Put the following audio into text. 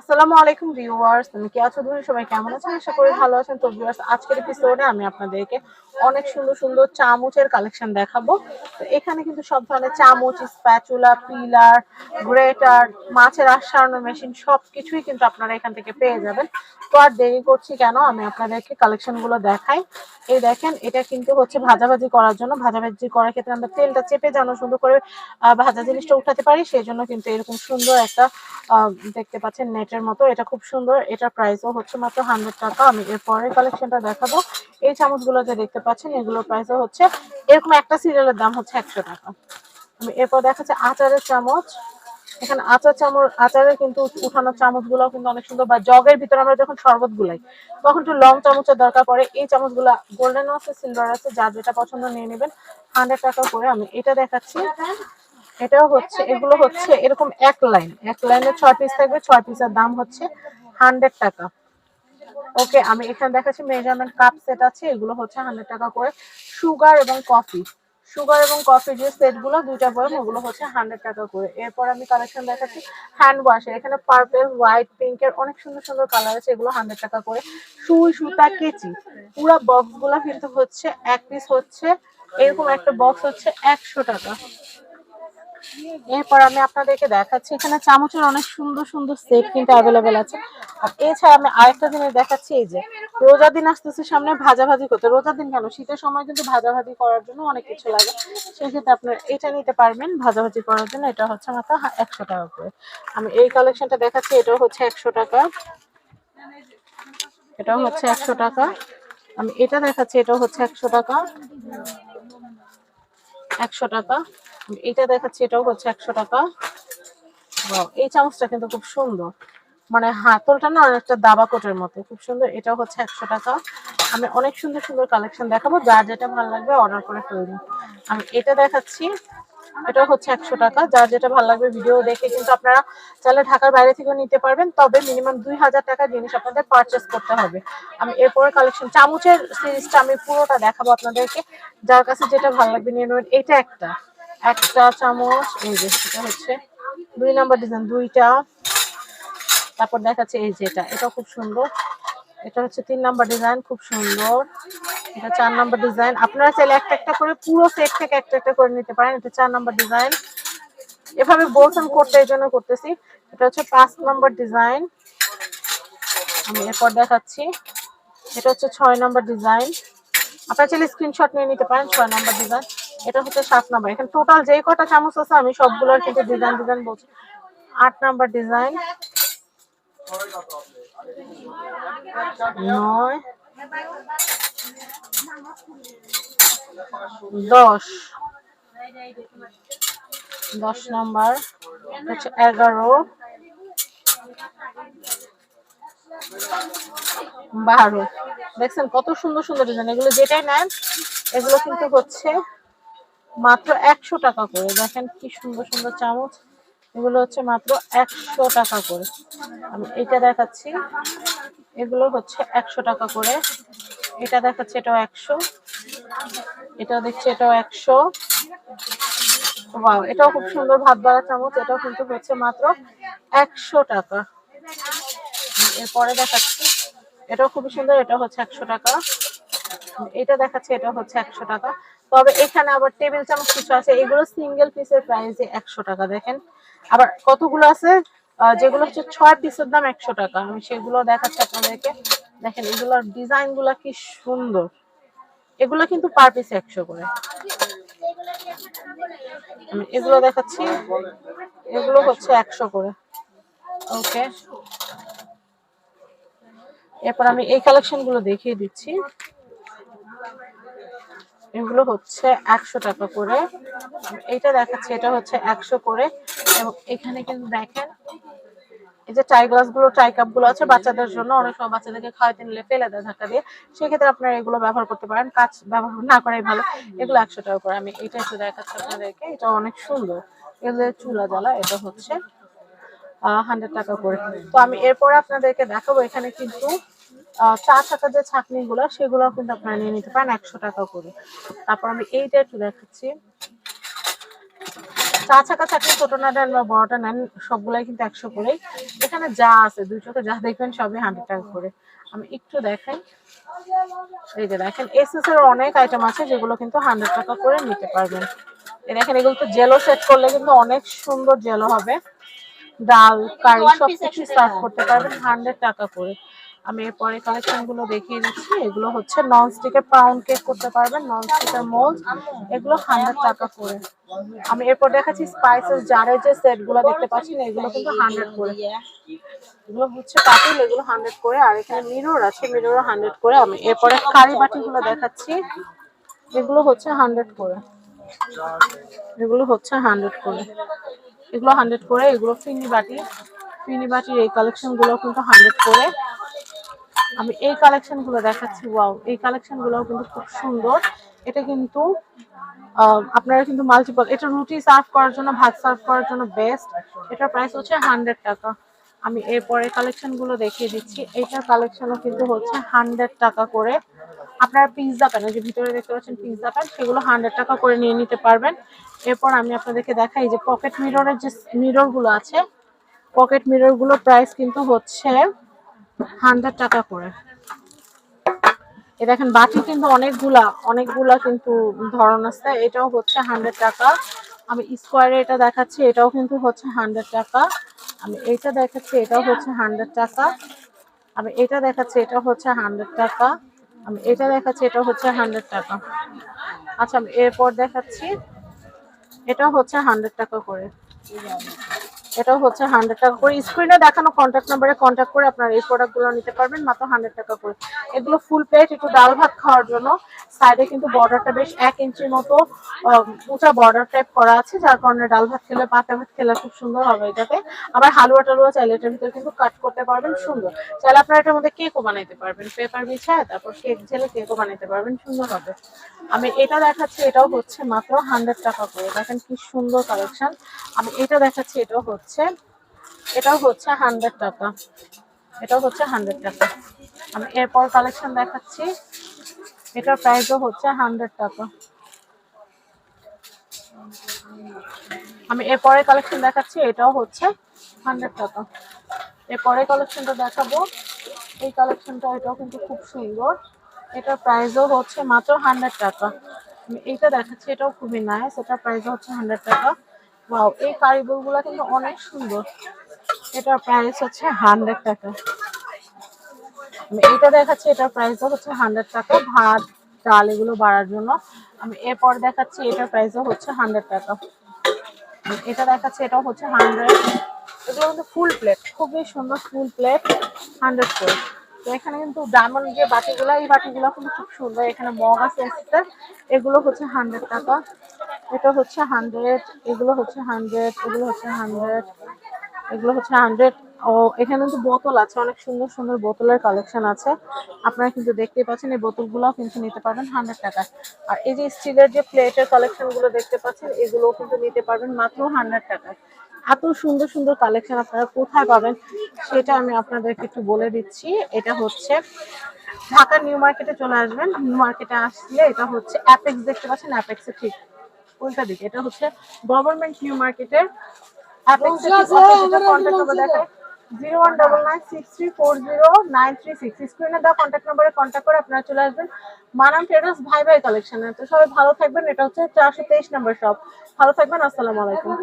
আসসালামু আলাইকুম ভিউয়ার্স তুমি কি আছো? তুমি সবাই কেমন আছেন? আশা করি ভালো আছেন। তো ভিউয়ার্স, আজকের এপিসোডে আমি আপনাদেরকে অনেক সুন্দর সুন্দর চামচের কালেকশন দেখাবো। তো এখানে কিন্তু সব ধরনের চামচ স্প্যাচুলা পিলার গ্রেটার মাছের আসারানোর মেশিন সব কিছুই কিন্তু আপনারা এখান থেকে পেয়ে যাবেন। তো আর দেরি করছি কেন? আমি আপনাদেরকে কালেকশনগুলো দেখাই। এই দেখেন, এটা কিন্তু হচ্ছে ভাজাভাজি করার জন্য। ভাজাভাজি করার ক্ষেত্রে আমরা তেলটা চেপে যেন সুন্দর করে ভাজা জিনিসটা উঠাতে পারি সেই জন্য কিন্তু এরকম সুন্দর একটা দেখতে পাচ্ছেন নেটের মতো, এটা খুব সুন্দর এটার প্রাইসও হচ্ছে মাত্র হান্ড্রেড টাকা। আমি এর পরের কালেকশনটা দেখাবো। এই চামচগুলো যে দেখতে পাচ্ছেন, এগুলোর প্রাইসও হচ্ছে, এরকম একটা সিরিয়ালের দাম হচ্ছে একশো টাকা। আমি এরপর দেখাচ্ছে আচারের চামচ। এখানে আচার চামচ, আচারের কিন্তু উঠানোর চামচগুলো কিন্তু অনেক সুন্দর, বা জগের ভিতরে আমরা যখন শরবত গুলাই, তখন একটু লং চামচের দরকার পড়ে। এই চামচগুলা গোল্ডেন আছে সিলভার আছে, যার যেটা পছন্দ নিয়ে নেবেন। হান্ড্রেড টাকা করে আমি এটা দেখাচ্ছি। এটাও হচ্ছে, এগুলো হচ্ছে এরকম এক লাইন। এক লাইনে ছয় পিস থাকবে, ছয় পিসের দাম হচ্ছে হান্ড্রেড টাকা। ওকে আমি এখানে দেখাচ্ছি মেজারমেন্ট কাপ সেট আছে, এগুলো হচ্ছে হান্ড্রেড টাকা করে। সুগার এবং কফি সুগার এবং কফি যে সেটগুলো, দুইটা বয়ম ওগুলো হচ্ছে হান্ড্রেড টাকা করে। এরপর আমি কালেকশন দেখাচ্ছি হ্যান্ড ওয়াশ এখানে পার্পেল হোয়াইট পিঙ্ক এর অনেক সুন্দর সুন্দর কালার আছে, এগুলো হান্ড্রেড টাকা করে। সুই, সুতা, কেচি, পুরো বক্সগুলো কিন্তু হচ্ছে, এক পিস হচ্ছে, এরকম একটা বক্স হচ্ছে একশো টাকা। এরপর আমি আপনাদেরকে দেখাচ্ছি, এখানে চামচের অনেক সুন্দর সুন্দর সেট কিন্তু অ্যাভেলেবেল আছে। আর এছাড়া আমি আরেকটা জিনিস দেখাচ্ছি, এই যে রোজা দিন আসতেছে, সামনে ভাজাভাজি করতে। রোজা দিন কেন? শীতের সময় কিন্তু ভাজাভাজি করার জন্য অনেক কিছু লাগে। সেক্ষেত্রে আপনার এটা নিতে পারবেন ভাজাভাজি করার জন্য। এটা হচ্ছে মাত্র একশো টাকা করে। আমি এই কালেকশনটা দেখাচ্ছি, এটাও হচ্ছে একশো টাকা। এটাও হচ্ছে একশো টাকা। আমি এটা দেখাচ্ছি, এটাও হচ্ছে একশো টাকা। একশো টাকা। এটা দেখাচ্ছি, এটাও হচ্ছে একশো টাকা। এই চামচটা কিন্তু খুব সুন্দর। মানে হাতলটা না অনেকটা দাবা কোটের মতো, খুব সুন্দর। এটাও হচ্ছে একশো টাকা। আমি অনেক সুন্দর সুন্দর কালেকশন দেখাবো। যার যেটা ভালো লাগবে অর্ডার করে ফেলবেন আমি এটা দেখাচ্ছি। এটাও হচ্ছে একশো টাকা। যার যেটা ভালো লাগবে ভিডিও দেখে কিন্তু আপনারা চাইলে ঢাকার বাইরে থেকেও নিতে পারবেন। তবে মিনিমাম দুই হাজার টাকার জিনিস আপনাদের পারচেস করতে হবে। আমি এরপরে কালেকশন চামচের সিরিজটা আমি পুরোটা দেখাবো আপনাদেরকে। যার কাছে যেটা ভালো লাগবে নিয়ে নেবেন। এটা একটা। একটা চামচ, এই যে এটা হচ্ছে। দুই নাম্বার ডিজাইন দুইটা। তারপর দেখাচ্ছে এই যেটা এটা খুব সুন্দর। এটা হচ্ছে তিন নাম্বার ডিজাইন খুব সুন্দর। এটা চার নাম্বার ডিজাইন আপনারা চাইলে একটা একটা করে, পুরো সেট থেকে একটা একটা করে নিতে পারেন। এটা চার নাম্বার ডিজাইন এভাবে বলছেন করতে এই জন্য করতেছি। এটা হচ্ছে পাঁচ নাম্বার ডিজাইন আমি এরপর দেখাচ্ছি। এটা হচ্ছে ছয় নাম্বার ডিজাইন আপনারা চাইলে স্ক্রিনশট নিয়ে নিতে পারেন, ছয় নাম্বার ডিজাইন এটা হচ্ছে সাত নাম্বার। এখানে টোটাল যেই কটা চামচ আছে, আমি সবগুলোর কিন্তু ডিজাইন ডিজাইন বলছি। আট নাম্বার ডিজাইন নয়, দশ। দশ নাম্বার হচ্ছে এগারো। বারো। দেখছেন কত সুন্দর সুন্দর ডিজাইন এগুলো যেটাই নেন, এগুলো কিন্তু হচ্ছে মাত্র একশো টাকা করে। দেখেন কি সুন্দর সুন্দর চামচ। এগুলো হচ্ছে মাত্র একশো টাকা করে। আমি এটা দেখাচ্ছি। এগুলো হচ্ছে একশো টাকা করে। এটা দেখাচ্ছে এটাও একশো। এটা দেখছি এটাও একশো। ওয়াও, এটাও খুব সুন্দর ভাত বাড়া চামচ। এটাও কিন্তু হচ্ছে মাত্র একশো টাকা। এরপরে দেখাচ্ছি। এটাও খুবই সুন্দর এটা হচ্ছে একশো টাকা। এটা দেখাচ্ছে এটা হচ্ছে একশো টাকা। তবে এখানে আবার টেবিল চামচ কিছু আছে। এগুলো সিঙ্গেল পিসের প্রাইস একশো টাকা, দেখেন। আবার কতগুলো আছে? যেগুলো হচ্ছে ছয় পিসের দাম একশো টাকা। আমি সেগুলো দেখাচ্ছি আপনাদেরকে। দেখেন, এগুলোর ডিজাইনগুলা কি সুন্দর। এগুলো কিন্তু পার পিস একশো করে। আমি এগুলো দেখাচ্ছি। এগুলো হচ্ছে একশো করে। ওকে। এরপর আমি এই কালেকশনগুলো দেখিয়ে দিচ্ছি। এগুলো হচ্ছে একশো টাকা করে। এটা দেখাচ্ছে, এটা হচ্ছে একশো করে। এবং এখানে কিন্তু দেখেন, এই যে চাই গ্লাসগুলো চাই কাপগুলো আছে বাচ্চাদের জন্য, অনেক সময় বাচ্চাদেরকে খাওয়াতে নিলে ফেলে দেয় ধাক্কা দিয়ে। সেক্ষেত্রে আপনারা এগুলো ব্যবহার করতে পারেন, কাজ ব্যবহার না করাই ভালো। এগুলো একশো টাকা করে। আমি এটা একটু দেখাচ্ছি আপনাদেরকে, এটা অনেক সুন্দর। এগুলো চুলা জ্বালা, এটা হচ্ছে হান্ড্রেড টাকা করে। তো আমি এরপরে আপনাদেরকে দেখাবো, এখানে কিন্তু চা ছাকা যে ছাকনি গুলো সেগুলো কিন্তু আপনারা নিয়ে নিতে পারেন একশো টাকা করে। তারপর আমি এইটা একটু দেখাচ্ছি। চা ছাকা থাকলে ছোটটা নেন বা বড়টা নেন সবগুলাই কিন্তু একশো করেই। এখানে যা আছে দুই চোখে যা দেখবেন সবই হান্ড্রেড টাকা করে। আমি একটু দেখাই। এই যে দেখেন এসএস এর অনেক আইটেম আছে যেগুলো কিন্তু হান্ড্রেড টাকা করে নিতে পারবেন। এই দেখেন এগুলো তো জেলো সেট করলে কিন্তু অনেক সুন্দর জেলো হবে। ডাল কারি সব কিছু সার্ভ করতে পারবেন হান্ড্রেড টাকা করে। আমি এরপরে কালেকশনগুলো দেখিয়ে দিচ্ছি। এগুলো হচ্ছে নন স্টিকের পাউন্ড কেক করতে পারবেন নন স্টিকের মোল্ড এগুলো হান্ড্রেড টাকা করে। আমি এরপর দেখাচ্ছি স্পাইসেস জারের যে সেটগুলো দেখতে পাচ্ছেন, এগুলো কিন্তু হান্ড্রেড করে। এগুলো হচ্ছে পাতিল, এগুলো হান্ড্রেড করে। আর এখানে মিরর আছে মিররও হান্ড্রেড করে। আমি এরপরে কারি বাটি গুলো দেখাচ্ছি। এগুলো হচ্ছে হান্ড্রেড করে। এগুলো হচ্ছে হান্ড্রেড করে। এগুলো হান্ড্রেড করে। এগুলো ফিনি বাটি। ফিনি বাটির এই কালেকশনগুলো কিন্তু হান্ড্রেড করে। আমি এই কালেকশনগুলো দেখাচ্ছি ওয়াও এই কালেকশনগুলো কিন্তু খুব সুন্দর। এটা কিন্তু আপনারা কিন্তু মাল্টিপল এটা রুটি সার্ভ করার জন্য, ভাত সার্ভ করার জন্য বেস্ট এটার প্রাইস হচ্ছে হান্ড্রেড টাকা। আমি এরপরে কালেকশনগুলো দেখিয়ে দিচ্ছি। এইটার কালেকশনও কিন্তু হচ্ছে হান্ড্রেড টাকা করে। আপনারা পিৎজা প্যান যে ভিতরে দেখতে পাচ্ছেন পিৎজা প্যান সেগুলো হান্ড্রেড টাকা করে নিয়ে নিতে পারবেন। এরপর আমি আপনাদেরকে দেখাই যে পকেট মিররের যে মিররগুলো আছে পকেট মিররগুলো প্রাইস কিন্তু হচ্ছে হান্ড্রেড টাকা করে। এ দেখেন, বাটি কিন্তু অনেকগুলা অনেকগুলা কিন্তু ধরন আছে। এটাও হচ্ছে হান্ড্রেড টাকা। আমি স্কোয়ারে এটা দেখাচ্ছি, এটাও কিন্তু হচ্ছে হান্ড্রেড টাকা। আমি এটা দেখাচ্ছি, এটাও হচ্ছে হান্ড্রেড টাকা। আমি এটা দেখাচ্ছি এটা হচ্ছে হান্ড্রেড টাকা। আমি এটা দেখাচ্ছি এটা হচ্ছে হান্ড্রেড টাকা। আচ্ছা আমি এরপর দেখাচ্ছি এটা হচ্ছে হান্ড্রেড টাকা করে। এটাও হচ্ছে হান্ড্রেড টাকা করে। স্ক্রিনে দেখানো কন্ট্যাক্ট নাম্বারে কন্ট্যাক্ট করে আপনারা এই প্রোডাক্টগুলো নিতে পারবেন, মাত্র হান্ড্রেড টাকা করে। এগুলো ফুল প্লেট একটু ডাল ভাত খাওয়ার জন্য। সাইডে কিন্তু বর্ডারটা বেশ এক ইঞ্চির মতো উঁচা বর্ডার টাইপ করা আছে, যার কারণে ডাল ভাত খেলে, পাতা ভাত খেলে খুব সুন্দর হবে এটাতে। আবার হালুয়া টালুয়া চাইলে এটার ভিতরে কিন্তু কাট করতে পারবেন, সুন্দর। চাইলে আপনারা এটার মধ্যে কেকও বানাইতে পারবেন। পেপার বিছায় তারপর কেক ঝেলে কেকও বানাইতে পারবেন, সুন্দর হবে। আমি এটা দেখাচ্ছি, এটাও হচ্ছে মাত্র হান্ড্রেড টাকা করে। দেখেন কি সুন্দর কালেকশন আমি এটা দেখাচ্ছি, এটাও হচ্ছে এটাও হচ্ছে হান্ড্রেড টাকা। এটাও হচ্ছে হান্ড্রেড টাকা। আমি এরপর কালেকশন দেখাচ্ছি, এটার প্রাইসও হচ্ছে হান্ড্রেড টাকা। আমি এরপরে কালেকশন দেখাচ্ছি, এটাও হচ্ছে হান্ড্রেড টাকা। এরপরে কালেকশনটা দেখাবো। এই কালেকশনটা এটাও কিন্তু খুব সুন্দর। এটার প্রাইসও হচ্ছে মাত্র হান্ড্রেড টাকা। এইটা দেখাচ্ছি, এটাও খুবই নাইস এটার প্রাইসও হচ্ছে হান্ড্রেড টাকা। ওয়াও এই কারিগরগুলো কিন্তু অনেক সুন্দর। এটার প্রাইস হচ্ছে হান্ড্রেড টাকা। এইটা দেখাচ্ছি, এটার প্রাইসও হচ্ছে হান্ড্রেড টাকা। ভাত, ডাল এগুলো বাড়ার জন্য। আমি এরপর দেখাচ্ছি, এটার প্রাইসও হচ্ছে হান্ড্রেড টাকা। এটা দেখাচ্ছি, এটাও হচ্ছে হান্ড্রেড এগুলো কিন্তু ফুল প্লেট খুবই সুন্দর ফুল প্লেট হান্ড্রেড করে। তো এখানে কিন্তু ডায়মন্ড যে বাটিগুলো, এই বাটিগুলো কিন্তু খুব সুন্দর। এখানে মগ আছে এগুলো হচ্ছে হান্ড্রেড টাকা। এটা হচ্ছে হান্ড্রেড, এগুলো হচ্ছে হান্ড্রেড, এগুলো হচ্ছে হান্ড্রেড, এগুলো হচ্ছে হান্ড্রেড। ও, এখানে কিন্তু বোতল আছে, অনেক সুন্দর সুন্দর বোতলের কালেকশন আছে। আপনারা কিন্তু দেখতেই পাচ্ছেন, এই বোতলগুলোও কিন্তু নিতে পারবেন হান্ড্রেড টাকায় আর এই যে স্টিলের যে প্লেটের কালেকশনগুলো দেখতে পাচ্ছেন, এগুলোও কিন্তু নিতে পারবেন মাত্র হান্ড্রেড টাকায়। এত সুন্দর সুন্দর কালেকশন আপনারা কোথায় পাবেন সেটা আমি আপনাদেরকে একটু বলে দিচ্ছি। এটা হচ্ছে ঢাকা নিউ মার্কেটে চলে আসবেন। নিউ মার্কেটে আসলে এটা হচ্ছে অ্যাপেক্স দেখতে পাচ্ছেন অ্যাপেক্সের ঠিক উল্টা দিকে। এটা হচ্ছে গভর্নমেন্ট নিউ মার্কেটের zero one double nine six three four zero nine three six স্ক্রিনে দেওয়া কন্ট্যাক্ট নম্বরে কন্ট্যাক্ট করে আপনারা চলে আসবেন। মানাম ট্রেডার্স ভাই ভাই কালেকশনে তো সবাই ভালো থাকবেন এটা হচ্ছে চারশো তেইশ নম্বর শপ ভালো থাকবেন আসসালামু আলাইকুম।